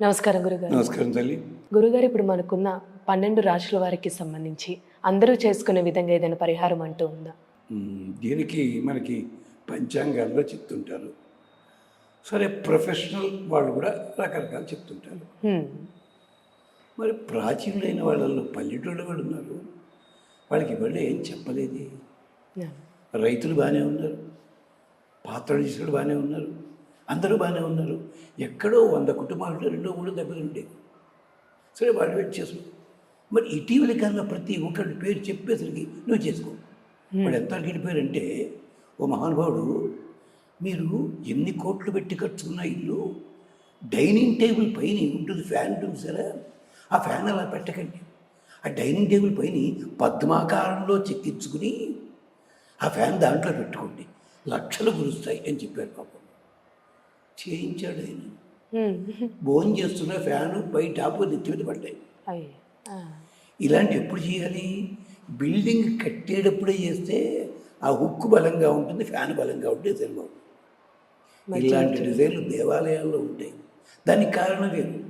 నమస్కారం గురుగారు. నమస్కారం తల్లి. గురుగారు ఇప్పుడు మనకున్న పన్నెండు రాశుల వారికి సంబంధించి అందరూ చేసుకునే విధంగా ఏదైనా పరిహారం అంటూ ఉందా? దీనికి మనకి పంచాంగాల్లో చెప్తుంటారు. సరే ప్రొఫెషనల్ వాళ్ళు కూడా రకరకాలు చెప్తుంటారు. మరి ప్రాచీనులైన వాళ్ళల్లో పల్లెటూళ్ళు కూడా ఉన్నారు. వాళ్ళకి ఇవాళ ఏం చెప్పలేదు. రైతులు బాగానే ఉన్నారు. పాత్రలు చేసేవాళ్ళు బాగానే ఉన్నారు. అందరూ బాగానే ఉన్నారు. ఎక్కడో వంద కుటుంబాలు రెండో మూడో దెబ్బలు ఉండేవి. సరే వాళ్ళు వెయిట్ చేసుకో మరి ఇటీవలి కాలంలో ప్రతి ఒక్కరి పేరు చెప్పేసరికి నువ్వు చేసుకో. వాడు ఎంత గడిపోయారంటే ఓ మహానుభావుడు మీరు ఎన్ని కోట్లు పెట్టి కట్టుకున్న ఇల్లు డైనింగ్ టేబుల్ పైన ఉంటుంది ఫ్యాన్ ఉంటుంది సరే. ఆ ఫ్యాన్ అలా పెట్టకండి. ఆ డైనింగ్ టేబుల్ పైన పద్మాకారంలో చెక్కించుకుని ఆ ఫ్యాన్ దాంట్లో పెట్టుకోండి. లక్షలు కురుస్తాయి అని చెప్పారు పాపం. చేయించాడు ఆయన. భోజనం చేస్తున్న ఫ్యాను పై టాపు నెత్తి మీద పడ్డాయి. ఇలాంటి ఎప్పుడు చేయాలి? బిల్డింగ్ కట్టేటప్పుడే చేస్తే ఆ హుక్కు బలంగా ఉంటుంది ఫ్యాన్ బలంగా ఉంటుంది సరిపోతుంది ఇలాంటి డిజైన్లు దేవాలయాల్లో ఉంటాయి. దానికి కారణం వేరు.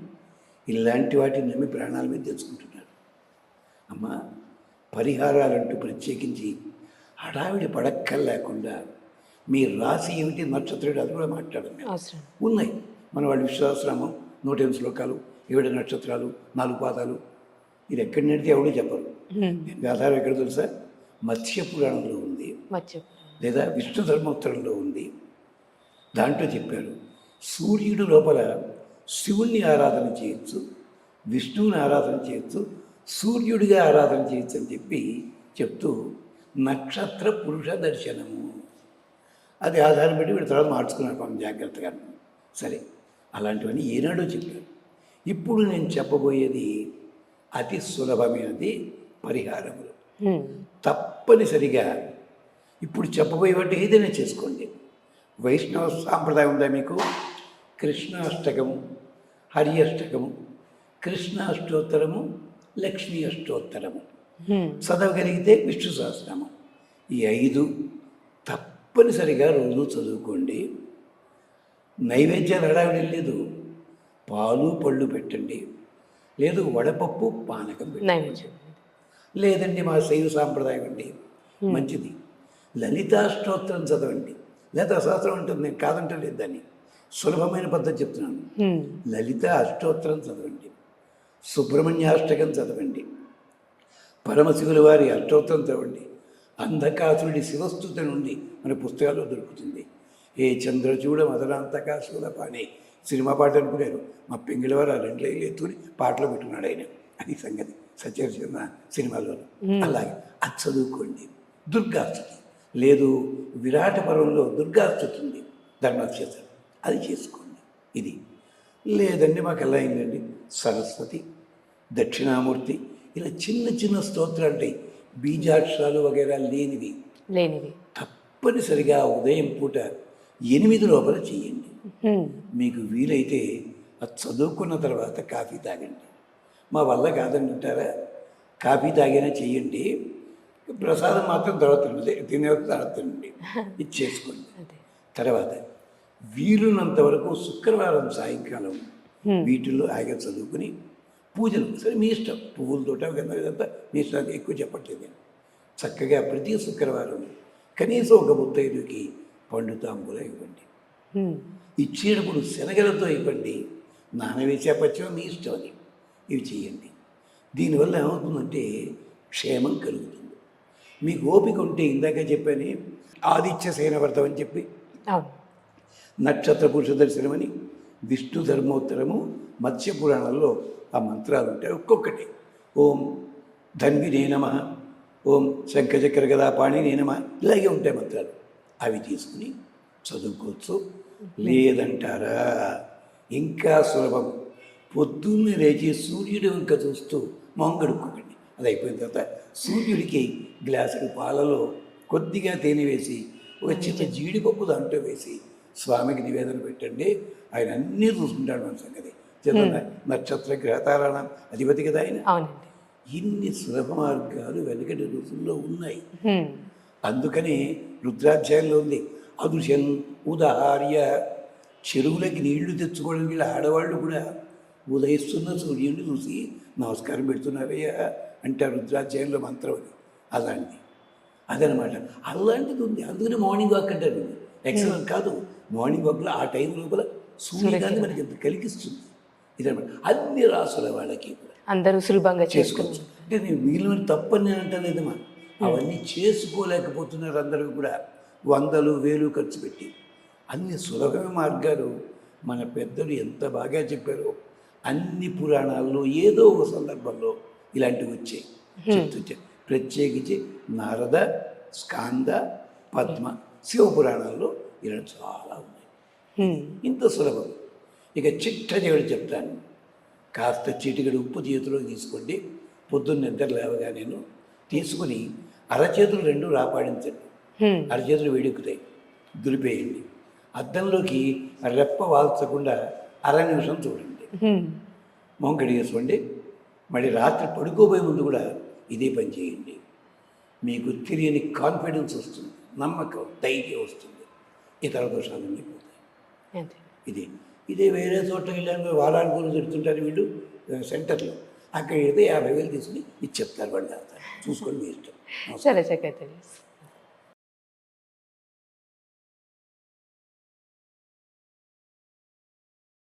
ఇలాంటి వాటిని నమ్మి ప్రాణాల మీద తెచ్చుకుంటున్నారు. అమ్మ పరిహారాలంటూ ప్రత్యేకించి హడావిడి పడక్కలు లేకుండా మీ రాశి ఏమిటి నక్షత్రుడు అది కూడా అవసరం. ఉన్నాయి. మన వాళ్ళ విశ్వాసరామం నూట ఎనిమిది శ్లోకాలు ఏడు నక్షత్రాలు నాలుగు పాదాలు. ఇది ఎక్కడి నడితే ఎవడూ చెప్పరు. దీనికి ఆధారం ఎక్కడ తెలుసా? మత్స్య పురాణంలో ఉంది. లేదా విష్ణు ధర్మోత్తరంలో ఉంది. దాంట్లో చెప్పారు సూర్యుడు లోపల శివుణ్ణి ఆరాధన చేయొచ్చు విష్ణువుని ఆరాధన చేయొచ్చు సూర్యుడిగా ఆరాధన చేయొచ్చు అని చెప్పి చెప్తూ నక్షత్ర పురుష దర్శనము. అది ఆధారం పెట్టి వీడి తర్వాత మార్చుకున్నారు పాపం జాగ్రత్తగా. సరే అలాంటివన్నీ ఏనాడో చెప్పారు. ఇప్పుడు నేను చెప్పబోయేది అతి సులభమైనది పరిహారములు. తప్పనిసరిగా ఇప్పుడు చెప్పబోయేవాటి ఏదైనా చేసుకోండి. వైష్ణవ సాంప్రదాయం ఉందా మీకు? కృష్ణాష్టకము హరి అష్టకము కృష్ణాష్టోత్తరము లక్ష్మీ అష్టోత్తరము. చదవగలిగితే విష్ణు సహస్రనామం. ఈ ఐదు తప్పనిసరిగా రోజు చదువుకోండి. నైవేద్యాలు హడావిడి లేదు. పాలు పళ్ళు పెట్టండి. లేదు వడపప్పు పానకం పెట్టండి. నైవేద్యం. లేదండి మా శైవ సాంప్రదాయం అండి. మంచిది. లలితాష్టోత్తరం చదవండి. లేదా శాస్త్రం ఉంటుంది నేను కాదంటలేదు దాన్ని. సులభమైన పద్ధతి చెప్తున్నాను. లలిత అష్టోత్తరం చదవండి. సుబ్రహ్మణ్యాష్టకం చదవండి. పరమశివుల వారి అష్టోత్తరం చదవండి. అంధకాసురుడి శివస్థుతి నుండి మన పుస్తకాల్లో దొరుకుతుంది. ఏ చంద్రచూడ మదనాంతక శూలపాణి సినిమా పాట అనుకున్నారు మా పింగిల వారు ఆ రెండు లైన్లు ఎత్తుకుని పాటలు పెట్టుకున్నాడు ఆయన. అది సంగతి సత్యహరిచంద్ర సినిమాలో అలాగే అది చదువుకోండి. దుర్గాస్తుతి లేదు విరాట పర్వంలో దుర్గాస్తుతి ఉంది. ధర్మక్షేత్రం అది చేసుకోండి. ఇది. లేదండి మాకు ఎలా అయిందండి? సరస్వతి దక్షిణామూర్తి ఇలా చిన్న చిన్న స్తోత్రాలు బీజాక్షరాలు వగైరా లేనివి. లేనివి. తప్పనిసరిగా ఉదయం పూట ఎనిమిది లోపల చేయండి. మీకు వీలైతే అది చదువుకున్న తర్వాత కాఫీ తాగండి. మా వల్ల కాదని అంటారా? కాఫీ తాగినా చెయ్యండి ప్రసాదం మాత్రం తర్వాత. తినే తర్వాత తినండి ఇది చేసుకోండి. తర్వాత వీలున్నంత వరకు శుక్రవారం సాయంకాలం వీటిల్లో ఆగా చదువుకుని పూజలు సరే మీ ఇష్టం. పువ్వులతోట కదా ఇదంతా మీ ఇష్టం ఎక్కువ చెప్పట్లేదు. నేను చక్కగా ప్రతి శుక్రవారం కనీసం ఒక ముత్తైదుకి పండు తాంబూల ఇవ్వండి. ఇచ్చేటప్పుడు శనగలతో ఇవ్వండి. నానవేసే పచ్చం మీ ఇష్టం అది ఇవి చేయండి. దీనివల్ల ఏమవుతుందంటే క్షేమం కలుగుతుంది. మీకు ఓపిక ఉంటే ఇందాక చెప్పాను ఆదిత్య సేన వ్రతం అని చెప్పి. నక్షత్ర పురుష దర్శనమని విష్ణు ధర్మోత్తరము మత్స్య పురాణంలో ఆ మంత్రాలు ఉంటాయి ఒక్కొక్కటి. ఓం ధన్వినే నమ. ఓం శంఖచక్ర గదా పాణినే నమ. ఇలాగే ఉంటాయి మంత్రాలు. అవి తీసుకుని చదువుకోవచ్చు. లేదంటారా? ఇంకా సులభం. పొద్దున్నే లేచి సూర్యుడు వంక చూస్తూ మొహం కడుక్కోకండి అది అయిపోయిన తర్వాత సూర్యుడికి గ్లాసుడు పాలలో కొద్దిగా తేనె వేసి ఒక చిన్న జీడిపప్పు దాంట్లో వేసి స్వామికి నివేదన పెట్టండి. ఆయన అన్నీ చూసుకుంటాడు మన సంగతి. నక్షత్ర గ్రహతారాయణ అధిపతి కదా ఆయన. ఇన్ని సులభ మార్గాలు వెనకటి రోజుల్లో ఉన్నాయి. అందుకని రుద్రాధ్యాయంలో ఉంది అదృశ్యం ఉదాహార్య చెరువులకి నీళ్ళు తెచ్చుకోవడానికి వీళ్ళ ఆడవాళ్ళు కూడా ఉదయిస్తున్న సూర్యుడిని చూసి నమస్కారం పెడుతున్నారయ్యా అంటే రుద్రాధ్యాయంలో మంత్రం అది అలాంటిది అదనమాట. అలాంటిది ఉంది. అందుకని మార్నింగ్ వాక్ అంటారు ఎక్సలెంట్ కాదు. మార్నింగ్ వాక్లో ఆ టైం లోపల సూర్యకాంతి మనకి కలిగిస్తుంది. ఇదనమాట. అన్ని రాసుల వాళ్ళకి కూడా. అందరూ సులభంగా చేసుకోవచ్చు. అంటే నేను వీళ్ళు తప్పని నేను అంటలేదమ్మా అవన్నీ చేసుకోలేకపోతున్నారు అందరూ కూడా. వందలు వేలు ఖర్చు పెట్టి. అన్ని సులభమైన మార్గాలు. మన పెద్దలు ఎంత బాగా చెప్పారో అన్ని పురాణాల్లో ఏదో ఒక సందర్భంలో ఇలాంటివి వచ్చాయి. చెప్తూ చెప్- ప్రత్యేకించి నారద స్కాంద పద్మ శివ పురాణాల్లో ఇలా చాలా ఉన్నాయి. ఇంత సులభం. ఇక చిట్ట చెప్తాను. కాస్త చిటికడు ఉప్పు చేతిలో తీసుకోండి. పొద్దున్న నిద్ర లేవగా నేను తీసుకుని అరచేతులు రెండు రాపాడించండి. అరచేతులు వేడెక్కుతాయి. దులిపేయండి. అద్దంలోకి రెప్ప వాల్చకుండా అర నిమిషం చూడండి. మొహం కడిగేసుకోండి. మళ్ళీ రాత్రి పడుకోబోయే ముందు కూడా ఇదే పని చేయండి. మీకు తెలియని కాన్ఫిడెన్స్ వస్తుంది. నమ్మకం ధైర్యం వస్తుంది. ఇతర పోతాయి. అదే. ఇది ఇదే వేరే చోట్ల వెళ్ళాను వారానికి రోజు తిడుతుంటారు వీళ్ళు సెంటర్లో. అక్కడ వెళ్తే యాభై వేలు తీసుకుని ఇది చెప్తారు వాళ్ళు చూసుకొని మీ ఇష్టం. సరే చక్కగా